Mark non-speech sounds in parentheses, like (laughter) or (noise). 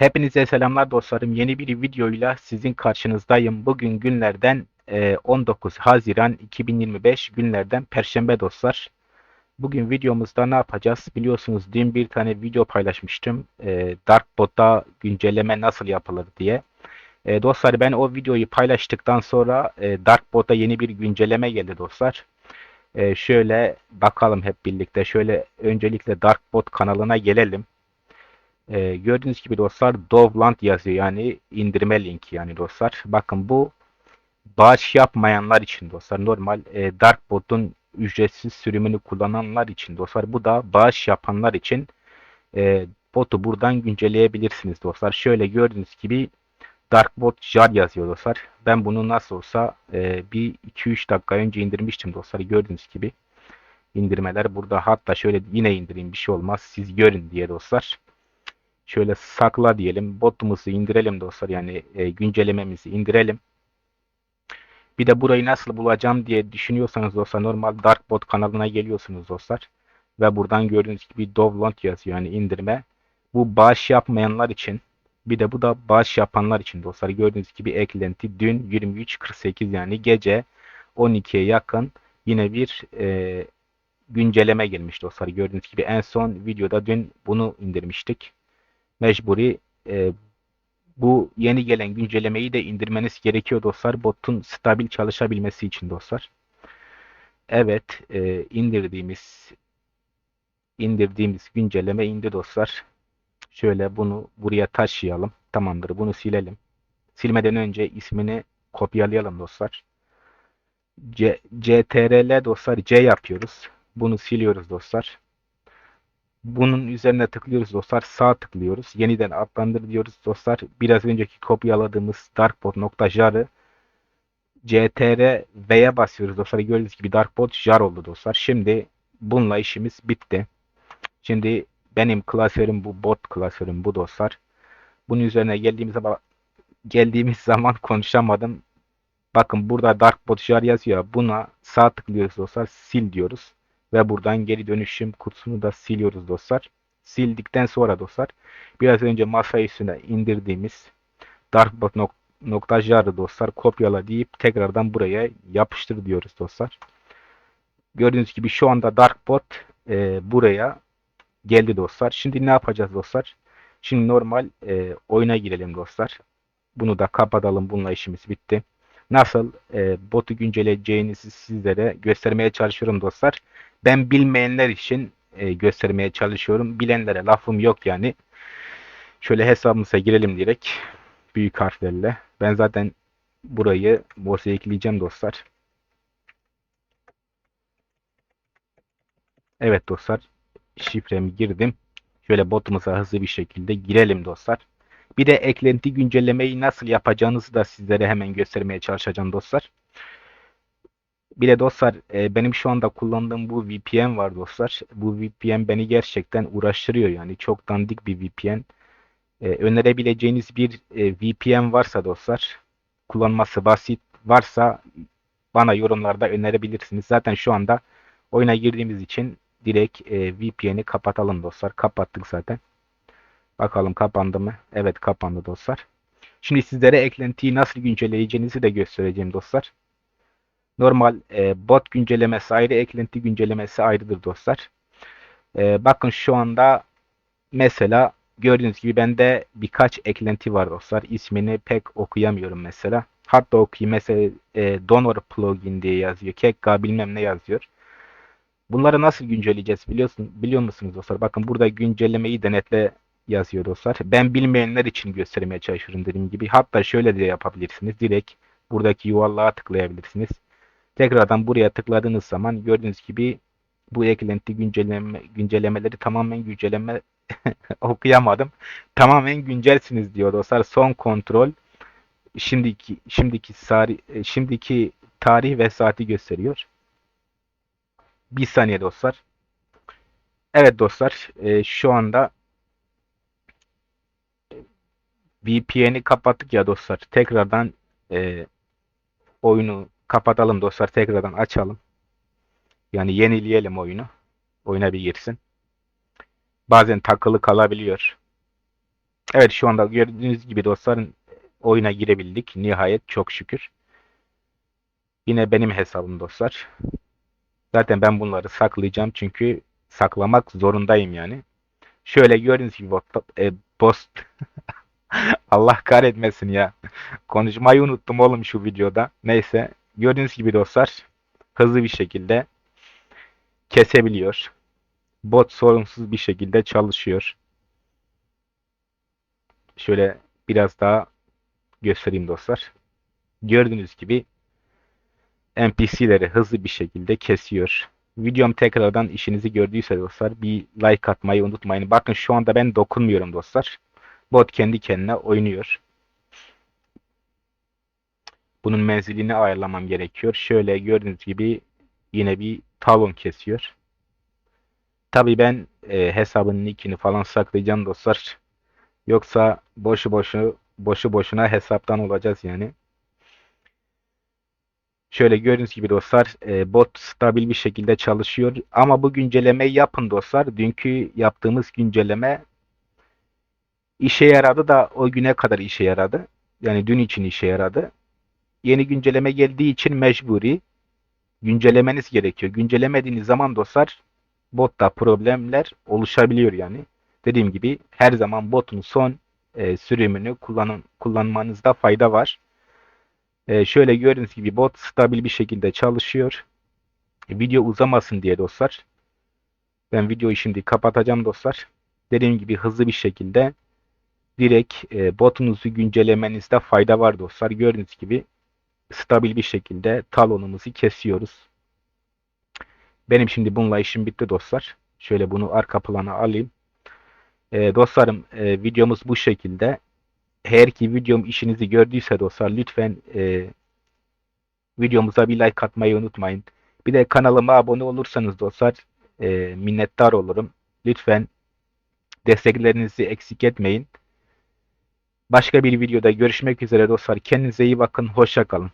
Hepinize selamlar dostlarım. Yeni bir videoyla sizin karşınızdayım. Bugün günlerden e, 19 Haziran 2025 günlerden Perşembe dostlar. Bugün videomuzda ne yapacağız? Biliyorsunuz dün bir tane video paylaşmıştım. E, Darkbot'ta güncelleme nasıl yapılır diye. E, dostlar ben o videoyu paylaştıktan sonra e, Darkbot'a yeni bir güncelleme geldi dostlar. E, şöyle bakalım hep birlikte. Şöyle öncelikle Darkbot kanalına gelelim. Ee, gördüğünüz gibi dostlar Dovland yazıyor yani indirme linki yani dostlar. Bakın bu bağış yapmayanlar için dostlar. Normal e, Darkbot'un ücretsiz sürümünü kullananlar için dostlar. Bu da bağış yapanlar için e, botu buradan güncelleyebilirsiniz dostlar. Şöyle gördüğünüz gibi Darkbot jar yazıyor dostlar. Ben bunu nasıl olsa e, bir 2-3 dakika önce indirmiştim dostlar. Gördüğünüz gibi indirmeler burada. Hatta şöyle yine indireyim bir şey olmaz. Siz görün diye dostlar. Şöyle sakla diyelim. Botumuzu indirelim dostlar. Yani e, güncellememizi indirelim. Bir de burayı nasıl bulacağım diye düşünüyorsanız dostlar normal Darkbot kanalına geliyorsunuz dostlar. Ve buradan gördüğünüz gibi download yazıyor yani indirme. Bu bağış yapmayanlar için bir de bu da bağış yapanlar için dostlar. Gördüğünüz gibi eklenti dün 23.48 yani gece 12'ye yakın yine bir e, güncelleme gelmiş dostlar. Gördüğünüz gibi en son videoda dün bunu indirmiştik mecburi e, bu yeni gelen güncellemeyi de indirmeniz gerekiyor dostlar. Botun stabil çalışabilmesi için dostlar. Evet e, indirdiğimiz indirdiğimiz güncelleme indi dostlar. Şöyle bunu buraya taşıyalım. Tamamdır. Bunu silelim. Silmeden önce ismini kopyalayalım dostlar. C, CTRL dostlar C yapıyoruz. Bunu siliyoruz dostlar. Bunun üzerine tıklıyoruz dostlar. Sağ tıklıyoruz. Yeniden adlandır diyoruz dostlar. Biraz önceki kopyaladığımız darkbot.jar'ı CTR V'ye basıyoruz dostlar. Gördüğünüz gibi darkbot jar oldu dostlar. Şimdi bununla işimiz bitti. Şimdi benim klasörüm bu bot klasörüm bu dostlar. Bunun üzerine geldiğimiz zaman geldiğimiz zaman konuşamadım. Bakın burada darkbot jar yazıyor. Buna sağ tıklıyoruz dostlar. Sil diyoruz. Ve buradan geri dönüşüm kutusunu da siliyoruz dostlar. Sildikten sonra dostlar biraz önce masa üstüne indirdiğimiz darkbot.jar'ı dostlar kopyala deyip tekrardan buraya yapıştır diyoruz dostlar. Gördüğünüz gibi şu anda darkbot e, buraya geldi dostlar. Şimdi ne yapacağız dostlar? Şimdi normal e, oyuna girelim dostlar. Bunu da kapatalım. Bununla işimiz bitti. Nasıl e, botu güncelleyeceğinizi sizlere göstermeye çalışıyorum dostlar. Ben bilmeyenler için e, göstermeye çalışıyorum. Bilenlere lafım yok yani. Şöyle hesabımıza girelim direkt. Büyük harflerle. Ben zaten burayı borsaya ekleyeceğim dostlar. Evet dostlar. Şifremi girdim. Şöyle botumuza hızlı bir şekilde girelim dostlar. Bir de eklenti güncellemeyi nasıl yapacağınızı da sizlere hemen göstermeye çalışacağım dostlar. Bir de dostlar e, benim şu anda kullandığım bu VPN var dostlar. Bu VPN beni gerçekten uğraştırıyor yani çok dandik bir VPN. E, önerebileceğiniz bir e, VPN varsa dostlar kullanması basit varsa bana yorumlarda önerebilirsiniz. Zaten şu anda oyuna girdiğimiz için direkt VPN'i kapatalım dostlar. Kapattık zaten. Bakalım kapandı mı? Evet kapandı dostlar. Şimdi sizlere eklentiyi nasıl güncelleyeceğinizi de göstereceğim dostlar. Normal e, bot güncellemesi ayrı, eklenti güncellemesi ayrıdır dostlar. E, bakın şu anda mesela gördüğünüz gibi bende birkaç eklenti var dostlar. İsmini pek okuyamıyorum mesela. Hatta okuyayım mesela e, donor plugin diye yazıyor. Kekka bilmem ne yazıyor. Bunları nasıl güncelleyeceğiz biliyorsun, biliyor musunuz dostlar? Bakın burada güncellemeyi denetle yazıyor dostlar. Ben bilmeyenler için göstermeye çalışıyorum dediğim gibi. Hatta şöyle de yapabilirsiniz. Direkt buradaki yuvarlığa tıklayabilirsiniz. Tekrardan buraya tıkladığınız zaman gördüğünüz gibi bu eklenti güncelleme, güncellemeleri tamamen güncelleme (laughs) okuyamadım. Tamamen güncelsiniz diyor dostlar. Son kontrol şimdiki şimdiki tarih şimdiki tarih ve saati gösteriyor. Bir saniye dostlar. Evet dostlar, e, şu anda VPN'i kapattık ya dostlar. Tekrardan e, oyunu kapatalım dostlar. Tekrardan açalım. Yani yenileyelim oyunu. Oyuna bir girsin. Bazen takılı kalabiliyor. Evet şu anda gördüğünüz gibi dostlarım oyuna girebildik. Nihayet çok şükür. Yine benim hesabım dostlar. Zaten ben bunları saklayacağım çünkü saklamak zorundayım yani. Şöyle gördüğünüz gibi e, post (laughs) (laughs) Allah kahretmesin ya. Konuşmayı unuttum oğlum şu videoda. Neyse gördüğünüz gibi dostlar hızlı bir şekilde kesebiliyor. Bot sorunsuz bir şekilde çalışıyor. Şöyle biraz daha göstereyim dostlar. Gördüğünüz gibi NPC'leri hızlı bir şekilde kesiyor. Videom tekrardan işinizi gördüyse dostlar bir like atmayı unutmayın. Bakın şu anda ben dokunmuyorum dostlar. Bot kendi kendine oynuyor. Bunun menzilini ayarlamam gerekiyor. Şöyle gördüğünüz gibi yine bir talon kesiyor. Tabii ben e, hesabın nickini falan saklayacağım dostlar. Yoksa boşu boşu boşu boşuna hesaptan olacağız yani. Şöyle gördüğünüz gibi dostlar e, bot stabil bir şekilde çalışıyor. Ama bu güncellemeyi yapın dostlar. Dünkü yaptığımız güncelleme işe yaradı da o güne kadar işe yaradı. Yani dün için işe yaradı. Yeni güncelleme geldiği için mecburi güncellemeniz gerekiyor. Güncellemediğiniz zaman dostlar botta problemler oluşabiliyor yani. Dediğim gibi her zaman botun son e, sürümünü kullanın, kullanmanızda fayda var. E, şöyle gördüğünüz gibi bot stabil bir şekilde çalışıyor. E, video uzamasın diye dostlar. Ben videoyu şimdi kapatacağım dostlar. Dediğim gibi hızlı bir şekilde direkt e, botunuzu güncellemenizde fayda var dostlar. Gördüğünüz gibi stabil bir şekilde talonumuzu kesiyoruz. Benim şimdi bununla işim bitti dostlar. Şöyle bunu arka plana alayım. E, dostlarım e, videomuz bu şekilde. Eğer ki videom işinizi gördüyse dostlar lütfen e, videomuza bir like atmayı unutmayın. Bir de kanalıma abone olursanız dostlar e, minnettar olurum. Lütfen desteklerinizi eksik etmeyin. Başka bir videoda görüşmek üzere dostlar. Kendinize iyi bakın. Hoşça kalın.